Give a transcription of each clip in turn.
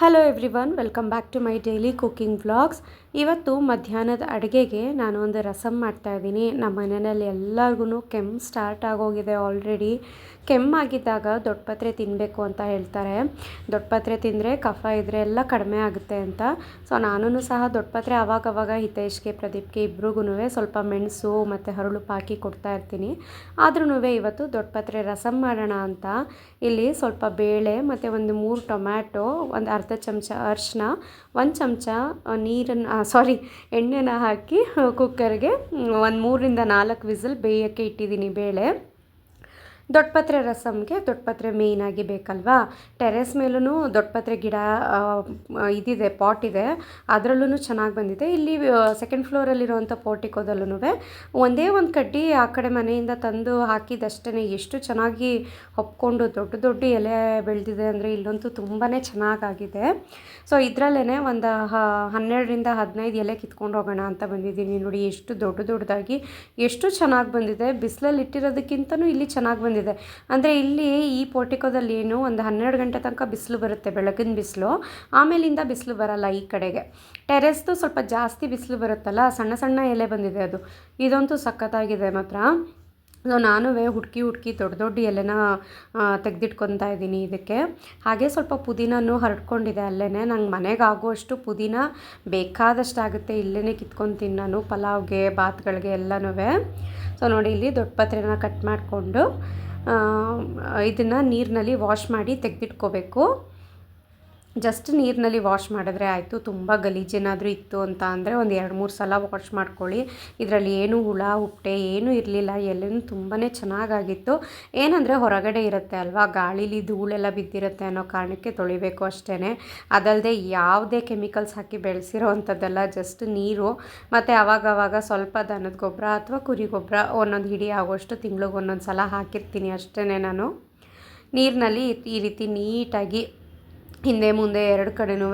Hello everyone welcome back to my daily cooking vlogs ಇವತ್ತು ಮಧ್ಯಾಹ್ನದ ಅಡುಗೆಗೆ ನಾನು ಒಂದು ಮಾಡ್ತಾ ಇದ್ದೀನಿ. ನಮ್ಮ ಮನೆಯಲ್ಲಿ ಎಲ್ಲರಿಗೂ ಕೆಮ್ಮು ಸ್ಟಾರ್ಟ್ ಆಗೋಗಿದೆ ಆಲ್ರೆಡಿ ಕೆಮ್ಮಾಗಿದ್ದಾಗ ದೊಡ್ಡಪತ್ರೆ ತಿನ್ನಬೇಕು ಅಂತ ಹೇಳ್ತಾರೆ. ದೊಡ್ಡಪತ್ರೆ ತಿಂದರೆ ಕಫ ಇದ್ದರೆ ಎಲ್ಲ ಕಡಿಮೆ ಆಗುತ್ತೆ ಅಂತ. ಸೊ ನಾನು ಸಹ ದೊಡ್ಡಪತ್ರೆ ಅವಾಗವಾಗ ಹಿತೇಶ್ಗೆ ಪ್ರದೀಪ್ಗೆ ಇಬ್ರಿಗೂ ಸ್ವಲ್ಪ ಮೆಣಸು ಮತ್ತು ಹರಳು ಪಾಕಿ ಕೊಡ್ತಾ ಇರ್ತೀನಿ. ಆದ್ರೂ ಇವತ್ತು ದೊಡ್ಡಪತ್ರೆ ರಸಮ್ ಮಾಡೋಣ ಅಂತ. ಇಲ್ಲಿ ಸ್ವಲ್ಪ ಬೇಳೆ ಮತ್ತು ಒಂದು ಮೂರು ಟೊಮ್ಯಾಟೊ, ಒಂದು ಅರ್ಧ ಚಮಚ ಅರಿಶಿನ ಒಂದು ಚಮಚ ನೀರನ್ನು ಸಾರಿ ಎಣ್ಣೆನ ಹಾಕಿ ಕುಕ್ಕರ್ಗೆ ಒಂದು ಮೂರರಿಂದ ನಾಲ್ಕು ವಿಸಿಲ್ ಬೇಯೋಕ್ಕೆ ಇಟ್ಟಿದ್ದೀನಿ ಬೇಳೆ. ದೊಡ್ಡಪತ್ರೆ ರಸಮ್ಗೆ ದೊಡ್ಡಪತ್ರೆ ಮೇಯ್ನಾಗಿ ಬೇಕಲ್ವಾ? ಟೆರೆಸ್ ಮೇಲೂ ದೊಡ್ಡಪತ್ರೆ ಗಿಡ ಇದಿದೆ ಪಾಟ್ ಇದೆ. ಅದರಲ್ಲೂ ಚೆನ್ನಾಗಿ ಬಂದಿದೆ. ಇಲ್ಲಿ ಸೆಕೆಂಡ್ ಫ್ಲೋರಲ್ಲಿರುವಂಥ ಪೋರ್ಟಿಕೋದಲ್ಲೂ ಒಂದೇ ಒಂದು ಕಡ್ಡಿ ಆ ಕಡೆ ಮನೆಯಿಂದ ತಂದು ಹಾಕಿದಷ್ಟೇ ಎಷ್ಟು ಚೆನ್ನಾಗಿ ಹೊಪ್ಕೊಂಡು ದೊಡ್ಡ ದೊಡ್ಡ ಎಲೆ ಬೆಳೆದಿದೆ ಅಂದರೆ ಇಲ್ಲಂತೂ ತುಂಬಾ ಚೆನ್ನಾಗಾಗಿದೆ. ಸೊ ಇದರಲ್ಲೇ ಒಂದು ಹನ್ನೆರಡರಿಂದ ಹದಿನೈದು ಎಲೆ ಕಿತ್ಕೊಂಡು ಹೋಗೋಣ ಅಂತ ಬಂದಿದ್ದೀನಿ ನೋಡಿ. ಎಷ್ಟು ದೊಡ್ಡ ದೊಡ್ಡದಾಗಿ, ಎಷ್ಟು ಚೆನ್ನಾಗಿ ಬಂದಿದೆ. ಬಿಸಿಲಲ್ಲಿ ಇಟ್ಟಿರೋದಕ್ಕಿಂತನೂ ಇಲ್ಲಿ ಚೆನ್ನಾಗಿ ಬಂದಿದೆ. ಅಂದರೆ ಇಲ್ಲಿ ಈ ಪೋರ್ಟಿಕೋದಲ್ಲಿ ಏನು ಒಂದು ಹನ್ನೆರಡು ಗಂಟೆ ತನಕ ಬಿಸಿಲು ಬರುತ್ತೆ, ಬೆಳಗಿನ ಬಿಸಿಲು. ಆಮೇಲಿಂದ ಬಿಸಿಲು ಬರಲ್ಲ ಈ ಕಡೆಗೆ. ಟೆರೆಸ್ದು ಸ್ವಲ್ಪ ಜಾಸ್ತಿ ಬಿಸಿಲು ಬರುತ್ತಲ್ಲ, ಸಣ್ಣ ಸಣ್ಣ ಎಲೆ ಬಂದಿದೆ ಅದು. ಇದಂತೂ ಸಖತ್ತಾಗಿದೆ ಮಾತ್ರ. ಸೊ ನಾನು ಹುಡುಕಿ ಹುಡುಕಿ ದೊಡ್ಡ ದೊಡ್ಡ ಎಲೆನ ತೆಗೆದಿಟ್ಕೊತಾ ಇದ್ದೀನಿ ಇದಕ್ಕೆ. ಹಾಗೆ ಸ್ವಲ್ಪ ಪುದೀನೂ ಹರಡ್ಕೊಂಡಿದೆ ಅಲ್ಲೇ ನಂಗೆ ಮನೆಗೆ ಆಗೋಷ್ಟು ಪುದೀನ ಬೇಕಾದಷ್ಟು ಆಗುತ್ತೆ ಇಲ್ಲೇ ಕಿತ್ಕೊತೀನಿ ನಾನು ಪಲಾವ್ಗೆ, ಬಾತ್ಗಳಿಗೆ ಎಲ್ಲನೂ ಸೊ, ನೋಡಿ, ಇಲ್ಲಿ ದೊಡ್ಡ ಪತ್ರೆನ ಕಟ್ ಮಾಡಿಕೊಂಡು ಇದನ್ನು ನೀರಿನಲ್ಲಿ ವಾಶ್ ಮಾಡಿ ತೆಗೆದಿಟ್ಕೋಬೇಕು. ಜಸ್ಟ್ ನೀರಿನಲ್ಲಿ ವಾಶ್ ಮಾಡಿದ್ರೆ ಆಯಿತು, ತುಂಬ ಗಲೀಜೇನಾದರೂ ಇತ್ತು ಅಂತ ಅಂದರೆ ಒಂದು ಎರಡು ಮೂರು ಸಲ ವಾಶ್ ಮಾಡ್ಕೊಳ್ಳಿ. ಇದರಲ್ಲಿ ಏನು ಹುಳ, ಹುಪ್ಟೆ ಏನೂ ಇರಲಿಲ್ಲ ಎಲ್ಲೂ ತುಂಬಾ ಚೆನ್ನಾಗಾಗಿತ್ತು. ಏನಂದರೆ ಹೊರಗಡೆ ಇರುತ್ತೆ ಅಲ್ವಾ, ಗಾಳಿಲಿ ಧೂಳೆಲ್ಲ ಬಿದ್ದಿರುತ್ತೆ ಅನ್ನೋ ಕಾರಣಕ್ಕೆ ತೊಳಿಬೇಕು ಅಷ್ಟೇ ಅದಲ್ಲದೆ ಯಾವುದೇ ಕೆಮಿಕಲ್ಸ್ ಹಾಕಿ ಬೆಳೆಸಿರೋ ಅಂಥದ್ದೆಲ್ಲ ಜಸ್ಟ್ ನೀರು. ಮತ್ತು ಆವಾಗವಾಗ ಸ್ವಲ್ಪ ದನದ ಗೊಬ್ಬರ ಅಥವಾ ಕುರಿ ಗೊಬ್ಬರ ಒಂದೊಂದು ಹಿಡಿ ಆಗೋಷ್ಟು ತಿಂಗ್ಳಿಗೆ ಒಂದೊಂದು ಸಲ ಹಾಕಿರ್ತೀನಿ ಅಷ್ಟೇ ನಾನು. ನೀರಿನಲ್ಲಿ ಈ ರೀತಿ ನೀಟಾಗಿ ಹಿಂದೆ ಮುಂದೆ ಎರಡು ಕಡೆನೂ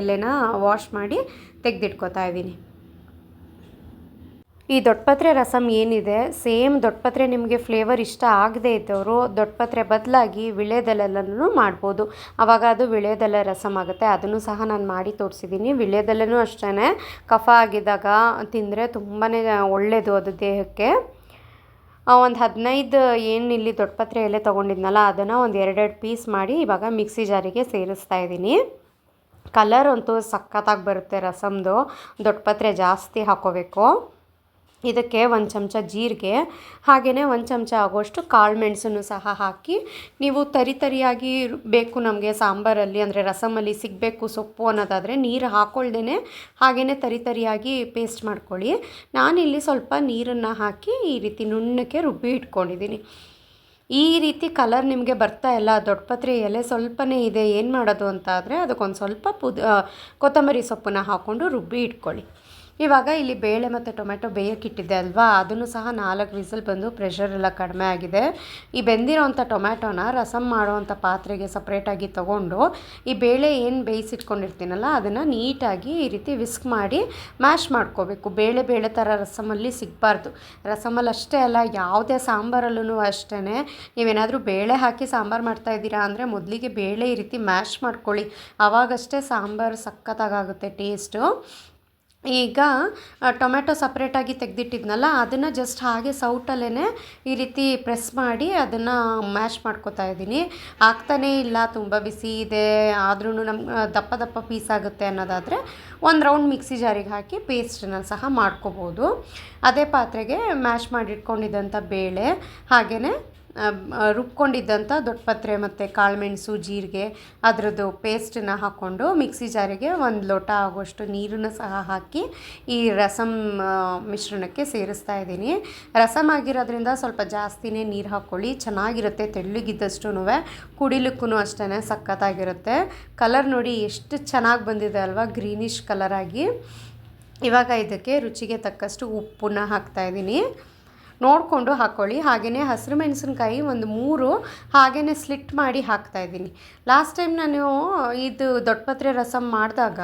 ಎಲೆನ ವಾಶ್ ಮಾಡಿ ತೆಗೆದಿಟ್ಕೋತಾ ಇದ್ದೀನಿ. ಈ ದೊಡ್ಡಪತ್ರೆ ರಸಮ್ ಏನಿದೆ, ಸೇಮ್ ದೊಡ್ಡಪತ್ರೆ ನಿಮಗೆ ಫ್ಲೇವರ್ ಇಷ್ಟ ಆಗದೇ ಇದ್ದವರು ದೊಡ್ಡಪತ್ರೆ ಬದಲಾಗಿ ವಿಳೆದೆಲೆಲ್ಲನೂ ಮಾಡ್ಬೋದು. ಆವಾಗ ಅದು ವಿಳೆದೆಲೆ ರಸಮ್ ಆಗುತ್ತೆ. ಅದನ್ನು ಸಹ ನಾನು ಮಾಡಿ ತೋರಿಸಿದ್ದೀನಿ ವಿಳೆದೆಲೆನೂ ಅಷ್ಟೇ ಕಫ ಆಗಿದ್ದಾಗ ತಿಂದರೆ ತುಂಬಾ ಒಳ್ಳೆಯದು ಅದು ದೇಹಕ್ಕೆ. ಒಂದು ಹದಿನೈದು ಏನು ಇಲ್ಲಿ ದೊಡ್ಡಪತ್ರೆಯಲ್ಲೇ ಎಲೆ ತೊಗೊಂಡಿದ್ನಲ್ಲ, ಅದನ್ನು ಒಂದು ಎರಡೆರಡು ಪೀಸ್ ಮಾಡಿ ಇವಾಗ ಮಿಕ್ಸಿ ಜಾರಿಗೆ ಸೇರಿಸ್ತಾ ಇದ್ದೀನಿ. ಕಲರ್ ಅಂತೂ ಸಖತ್ತಾಗಿ ಬರುತ್ತೆ ರಸಮ್ದು. ದೊಡ್ಡಪತ್ರೆ ಜಾಸ್ತಿ ಹಾಕೋಬೇಕು. ಇದಕ್ಕೆ ಒಂದು ಚಮಚ ಜೀರಿಗೆ ಹಾಗೆಯೇ ಒಂದು ಚಮಚ ಆಗೋಷ್ಟು ಕಾಳು ಮೆಣಸನ್ನು ಸಹ ಹಾಕಿ, ನೀವು ತರಿ ತರಿಯಾಗಿ ಬೇಕು ನಮಗೆ ಸಾಂಬಾರಲ್ಲಿ, ಅಂದರೆ ರಸಮಲ್ಲಿ ಸಿಗಬೇಕು ಸೊಪ್ಪು ಅನ್ನೋದಾದರೆ ನೀರು ಹಾಕ್ಕೊಳ್ದೇ ಹಾಗೆಯೇ ತರಿ ತರಿಯಾಗಿ ಪೇಸ್ಟ್ ಮಾಡ್ಕೊಳ್ಳಿ. ನಾನಿಲ್ಲಿ ಸ್ವಲ್ಪ ನೀರನ್ನು ಹಾಕಿ ಈ ರೀತಿ ನುಣ್ಣಕ್ಕೆ ರುಬ್ಬಿ ಇಟ್ಕೊಂಡಿದ್ದೀನಿ. ಈ ರೀತಿ ಕಲರ್ ನಿಮಗೆ ಬರ್ತಾ ಇಲ್ಲ ದೊಡ್ಡಪತ್ರೆ ಎಲೆ ಸ್ವಲ್ಪನೇ ಇದೆ, ಏನು ಮಾಡೋದು ಅಂತ ಆದರೆ ಅದಕ್ಕೊಂದು ಸ್ವಲ್ಪ ಪುದ ಕೊತ್ತಂಬರಿ ಸೊಪ್ಪನ್ನ ಹಾಕ್ಕೊಂಡು ರುಬ್ಬಿ ಇಟ್ಕೊಳ್ಳಿ. ಇವಾಗ ಇಲ್ಲಿ ಬೇಳೆ ಮತ್ತು ಟೊಮೆಟೊ ಬೇಯಕ್ಕಿಟ್ಟಿದ್ದೆ ಅಲ್ವಾ? ಅದನ್ನು ಸಹ ನಾಲ್ಕು ವಿಸಲ್ ಬಂದು ಪ್ರೆಷರ್ ಎಲ್ಲ ಕಡಿಮೆ ಆಗಿದೆ. ಈ ಬೆಂದಿರೋವಂಥ ಟೊಮ್ಯಾಟೊನ ರಸಮ್ ಮಾಡುವಂಥ ಪಾತ್ರೆಗೆ ಸಪ್ರೇಟಾಗಿ ತೊಗೊಂಡು ಈ ಬೇಳೆ ಏನು ಬೇಯಿಸಿಟ್ಕೊಂಡಿರ್ತೀನಲ್ಲ, ಅದನ್ನು ನೀಟಾಗಿ ಈ ರೀತಿ ವಿಸ್ಕ್ ಮಾಡಿ ಮ್ಯಾಶ್ ಮಾಡ್ಕೋಬೇಕು. ಬೇಳೆ ಬೇಳೆ ಥರ ರಸಮಲ್ಲಿ ಸಿಗಬಾರ್ದು. ರಸಮಲ್ಲಿ ಅಷ್ಟೇ ಅಲ್ಲ, ಯಾವುದೇ ಸಾಂಬಾರಲ್ಲೂ ಅಷ್ಟೇ ನೀವೇನಾದರೂ ಬೇಳೆ ಹಾಕಿ ಸಾಂಬಾರು ಮಾಡ್ತಾ ಇದ್ದೀರಾ ಅಂದರೆ ಮೊದಲಿಗೆ ಬೇಳೆ ಈ ರೀತಿ ಮ್ಯಾಶ್ ಮಾಡ್ಕೊಳ್ಳಿ. ಆವಾಗಷ್ಟೇ ಸಾಂಬಾರು ಸಖತ್ತಾಗುತ್ತೆ ಟೇಸ್ಟು ಈಗ ಟೊಮೆಟೊ ಸಪ್ರೇಟಾಗಿ ತೆಗೆದಿಟ್ಟಿದ್ನಲ್ಲ, ಅದನ್ನು ಜಸ್ಟ್ ಹಾಗೆ ಸೌಟಲ್ಲೇ ಈ ರೀತಿ ಪ್ರೆಸ್ ಮಾಡಿ ಅದನ್ನು ಮ್ಯಾಶ್ ಮಾಡ್ಕೊತಾ ಇದ್ದೀನಿ. ಆಗ್ತಾನೇ ಇಲ್ಲ, ತುಂಬ ಬಿಸಿ ಇದೆ ಆದ್ರೂ ನಮ್ಮ ದಪ್ಪ ದಪ್ಪ ಪೀಸ್ ಆಗುತ್ತೆ ಅನ್ನೋದಾದರೆ ಒಂದು ರೌಂಡ್ ಮಿಕ್ಸಿ ಜಾರಿಗೆ ಹಾಕಿ ಪೇಸ್ಟನ್ನು ಸಹ ಮಾಡ್ಕೋಬೋದು. ಅದೇ ಪಾತ್ರೆಗೆ ಮ್ಯಾಶ್ ಮಾಡಿಟ್ಕೊಂಡಿದ್ದಂಥ ಬೇಳೆ ಹಾಗೆಯೇ ರುಬ್ಕೊಂಡಿದ್ದಂಥ ದೊಡ್ಡಪತ್ರೆ ಮತ್ತು ಕಾಳುಮೆಣಸು, ಜೀರಿಗೆ, ಅದರದ್ದು ಪೇಸ್ಟನ್ನ ಹಾಕ್ಕೊಂಡು ಮಿಕ್ಸಿ ಜಾರಿಗೆ ಒಂದು ಲೋಟ ಆಗುವಷ್ಟು ನೀರನ್ನು ಸಹ ಹಾಕಿ ಈ ರಸಮ್ ಮಿಶ್ರಣಕ್ಕೆ ಸೇರಿಸ್ತಾ ಇದ್ದೀನಿ. ರಸಮ್ ಆಗಿರೋದ್ರಿಂದ ಸ್ವಲ್ಪ ಜಾಸ್ತಿನೇ ನೀರು ಹಾಕ್ಕೊಳ್ಳಿ ಚೆನ್ನಾಗಿರುತ್ತೆ ತೆಳ್ಳಗಿದ್ದಷ್ಟು ಕುಡಿಲಿಕ್ಕೂ ಅಷ್ಟೇ ಸಖತ್ತಾಗಿರುತ್ತೆ. ಕಲರ್ ನೋಡಿ ಎಷ್ಟು ಚೆನ್ನಾಗಿ ಬಂದಿದೆ ಅಲ್ವಾ? ಗ್ರೀನಿಶ್ ಕಲರಾಗಿ ಇವಾಗ ಇದಕ್ಕೆ ರುಚಿಗೆ ತಕ್ಕಷ್ಟು ಉಪ್ಪನ್ನ ಹಾಕ್ತಾಯಿದ್ದೀನಿ ನೋಡಿಕೊಂಡು ಹಾಕ್ಕೊಳ್ಳಿ ಹಾಗೆಯೇ ಹಸಿರು ಮೆಣಸಿನ್ಕಾಯಿ ಒಂದು ಮೂರು ಹಾಗೆಯೇ ಸ್ಲಿಟ್ ಮಾಡಿ ಹಾಕ್ತಾಯಿದ್ದೀನಿ ಲಾಸ್ಟ್ ಟೈಮ್ ನಾನು ಇದು ದೊಡ್ಡಪತ್ರೆ ರಸಮ್ ಮಾಡಿದಾಗ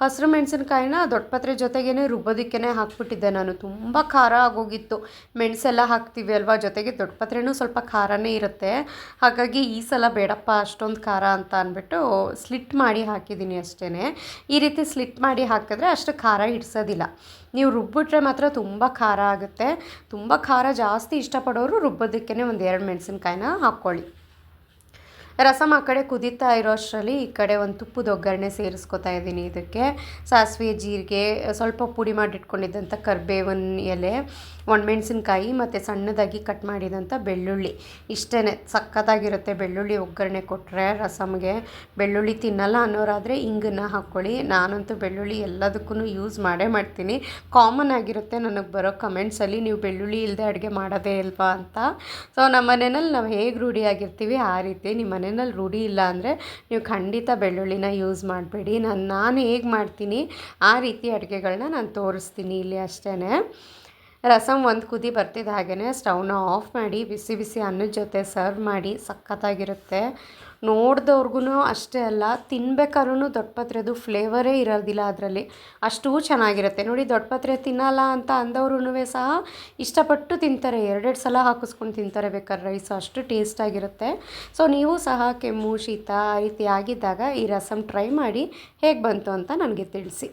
ಹಸಿರು ಮೆಣಸಿನ್ಕಾಯಿನ ದೊಡ್ಡಪತ್ರೆ ಜೊತೆಗೇ ರುಬ್ಬೋದಕ್ಕೇ ಹಾಕ್ಬಿಟ್ಟಿದ್ದೆ ನಾನು. ತುಂಬ ಖಾರ ಆಗೋಗಿತ್ತು. ಮೆಣಸೆಲ್ಲ ಹಾಕ್ತೀವಿ ಅಲ್ವಾ? ಜೊತೆಗೆ ದೊಡ್ಡಪತ್ರೆನೂ ಸ್ವಲ್ಪ ಖಾರನೇ ಇರುತ್ತೆ. ಹಾಗಾಗಿ ಈ ಸಲ ಬೇಡಪ್ಪ ಅಷ್ಟೊಂದು ಖಾರ ಅಂತ ಅಂದ್ಬಿಟ್ಟು ಸ್ಲಿಟ್ ಮಾಡಿ ಹಾಕಿದ್ದೀನಿ ಅಷ್ಟೇ ಈ ರೀತಿ ಸ್ಲಿಟ್ ಮಾಡಿ ಹಾಕಿದ್ರೆ ಅಷ್ಟು ಖಾರ ಹಿಡ್ಸೋದಿಲ್ಲ ನೀವು ರುಬ್ಬಿಟ್ರೆ ಮಾತ್ರ ತುಂಬ ಖಾರ ಆಗುತ್ತೆ. ತುಂಬ ಖಾರ ಜಾಸ್ತಿ ಇಷ್ಟಪಡೋರು ರುಬ್ಬೋದಕ್ಕೇ ಒಂದು ಎರಡು ಮೆಣಸಿನ್ಕಾಯಿನ ಹಾಕ್ಕೊಳ್ಳಿ. ರಸಮ್ ಆ ಕಡೆ ಕುದೀತಾ ಇರೋ ಅಷ್ಟರಲ್ಲಿ ಈ ಕಡೆ ಒಂದು ತುಪ್ಪದ ಒಗ್ಗರಣೆ ಸೇರಿಸ್ಕೊತಾ ಇದ್ದೀನಿ ಇದಕ್ಕೆ. ಸಾಸಿವೆ, ಜೀರಿಗೆ, ಸ್ವಲ್ಪ ಪುಡಿ ಮಾಡಿಟ್ಕೊಂಡಿದ್ದಂಥ ಕರ್ಬೇವಿನ ಎಲೆ, ಒಣಮೆಣಸಿನ್ಕಾಯಿ ಮತ್ತು ಸಣ್ಣದಾಗಿ ಕಟ್ ಮಾಡಿದಂಥ ಬೆಳ್ಳುಳ್ಳಿ. ಇಷ್ಟೇ ಸಕ್ಕತ್ತಾಗಿರುತ್ತೆ ಬೆಳ್ಳುಳ್ಳಿ ಒಗ್ಗರಣೆ ಕೊಟ್ಟರೆ ರಸಮ್ಗೆ. ಬೆಳ್ಳುಳ್ಳಿ ತಿನ್ನಲ್ಲ ಅನ್ನೋರಾದರೆ ಹಿಂಗನ್ನ ಹಾಕ್ಕೊಳ್ಳಿ. ನಾನಂತೂ ಬೆಳ್ಳುಳ್ಳಿ ಎಲ್ಲದಕ್ಕೂ ಯೂಸ್ ಮಾಡೇ ಮಾಡ್ತೀನಿ. ಕಾಮನ್ ಆಗಿರುತ್ತೆ ನನಗೆ ಬರೋ ಕಮೆಂಟ್ಸಲ್ಲಿ ನೀವು ಬೆಳ್ಳುಳ್ಳಿ ಇಲ್ಲದೆ ಅಡುಗೆ ಮಾಡೋದೇ ಇಲ್ವಾ ಅಂತ. ಸೊ, ನಮ್ಮ ಮನೆಯಲ್ಲಿ ನಾವು ಹೇಗೆ ರೂಢಿಯಾಗಿರ್ತೀವಿ ಆ ರೀತಿ ನಿಮ್ಮ ಮನೆಯಲ್ಲಿ ರೂಢಿ ಇಲ್ಲ ಅಂದರೆ ನೀವು ಖಂಡಿತ ಬೆಳ್ಳುಳ್ಳಿನ ಯೂಸ್ ಮಾಡಬೇಡಿ. ನಾನು ನಾನು ಹೇಗೆ ಮಾಡ್ತೀನಿ? ಆ ರೀತಿ ಅಡುಗೆಗಳನ್ನ ನಾನು ತೋರಿಸ್ತೀನಿ ಇಲ್ಲಿ ಅಷ್ಟೇ ರಸಮ್ ಒಂದು ಕುದಿ ಬರ್ತಿದ್ದ ಹಾಗೆಯೇ ಸ್ಟವ್ನ ಆಫ್ ಮಾಡಿ ಬಿಸಿ ಬಿಸಿ ಅನ್ನದ ಜೊತೆ ಸರ್ವ್ ಮಾಡಿ ಸಖತ್ತಾಗಿರುತ್ತೆ. ನೋಡ್ದವ್ರಿಗೂ ಅಷ್ಟೇ ಅಲ್ಲ ತಿನ್ಬೇಕಾದ್ರೂ ದೊಡ್ಡಪತ್ರೆದು ಫ್ಲೇವರೇ ಇರೋದಿಲ್ಲ ಅದರಲ್ಲಿ. ಅಷ್ಟೂ ಚೆನ್ನಾಗಿರುತ್ತೆ. ನೋಡಿ ದೊಡ್ಡಪತ್ರೆ ತಿನ್ನಲ್ಲ ಅಂತ ಅಂದವ್ರೂ ಸಹ ಇಷ್ಟಪಟ್ಟು ತಿಂತಾರೆ. ಎರಡೆರಡು ಸಲ ಹಾಕಿಸ್ಕೊಂಡು ತಿಂತಾರೆ ಬೇಕಾದ್ರೆ ರೈಸ್ ಅಷ್ಟು ಟೇಸ್ಟಾಗಿರುತ್ತೆ ಸೊ ನೀವು ಸಹ ಕೆಮ್ಮು, ಶೀತ ಆ ರೀತಿ ಆಗಿದ್ದಾಗ ಈ ರಸಮ್ ಟ್ರೈ ಮಾಡಿ ಹೇಗೆ ಬಂತು ಅಂತ ನನಗೆ ತಿಳಿಸಿ.